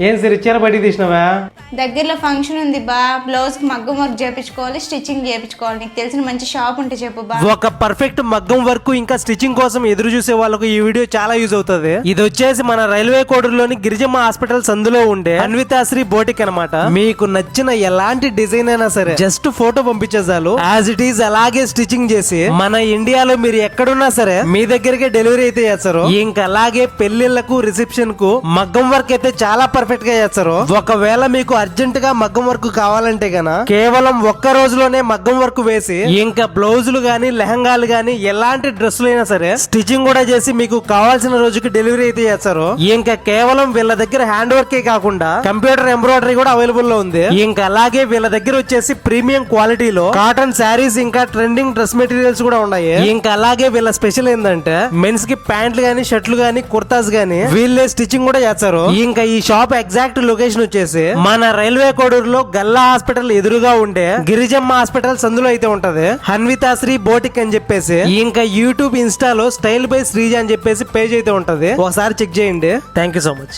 ఏం సరే చీర బయటికి తీసినావా? దగ్గరలో ఫంక్షన్ ఉంది బా. బ్లౌజ్ మగ్గం వర్క్ చేపించుకోవాలి స్టిచ్చింగ్ చేపించుకోవాలి. నీకు తెలిసిన మంచి షాప్ ఉంటే చెప్పు బా. ఒక పర్ఫెక్ట్ మగ్గం వర్క్ ఇంకా స్టిచ్చింగ్ కోసం ఎదురు చూసే వాళ్ళకు ఈ వీడియో చాలా యూజ్ అవుతుంది. ఇది వచ్చేసి మన రైల్వే కోడూరులోని గిరిజమ్మ హాస్పిటల్ సందులో ఉండే అన్వితాశ్రీ బోటిక్ అన్నమాట. మీకు నచ్చిన ఎలాంటి డిజైన్ అయినా సరే జస్ట్ ఫోటో పంపించే చాలు. యాజ్ ఇట్ ఈస్ అలాగే స్టిచ్చింగ్ చేసి మన ఇండియాలో మీరు ఎక్కడున్నా సరే మీ దగ్గరికే డెలివరీ అయితే చేస్తారు. ఇంకా అలాగే పెళ్ళిళ్ళకు రిసెప్షన్కు మగ్గం వర్క్ అయితే చాలా పర్ఫెక్ట్గా చేస్తారు. ఒకవేళ మీకు అర్జెంట్గా మగ్గం వర్క్ కావాలంటే గన కేవలం ఒక్క రోజులోనే మగ్గం వర్క్ వేసి ఇంకా బ్లౌజులు గానీ లెహంగాలు గానీ ఎలాంటి డ్రెస్సులు అయినా సరే స్టిచ్చింగ్ కూడా చేసి మీకు కావాల్సిన రోజుకి డెలివరీ అయితే చేస్తారు. ఇంకా కేవలం వీళ్ళ దగ్గర హ్యాండ్ వర్క్ కాకుండా కంప్యూటర్ ఎంబ్రాయిడరీ కూడా అవైలబుల్లో ఉంది. ఇంకా అలాగే వీళ్ళ దగ్గర వచ్చేసి ప్రీమియం క్వాలిటీలో కాటన్ శారీస్ ఇంకా ట్రెండింగ్ డ్రెస్ మెటీరియల్స్ కూడా ఉన్నాయి. ఇంకా అలాగే వీళ్ళ స్పెషల్ ఏంటంటే మెన్స్కి ప్యాంట్లు గానీ షర్ట్లు గానీ కుర్తాస్ గానీ వీళ్ళే స్టిచ్చింగ్ కూడా చేస్తారు. ఇంకా ఈ షాప్ ఎగ్జాక్ట్ లొకేషన్ వచ్చేసి మన రైల్వే కోడూరులో గల్లా హాస్పిటల్ ఎదురుగా ఉండే గిరిజమ్మ హాస్పిటల్ సందులో అయితే ఉంటది. హన్వితాశ్రీ బోటిక్ అని చెప్పేసి ఇంకా యూట్యూబ్ ఇన్స్టాలో స్టైల్ బై శ్రీజ అని చెప్పేసి పేజ్ అయితే ఉంటది. ఒకసారి చెక్ చేయండి. Thank you so much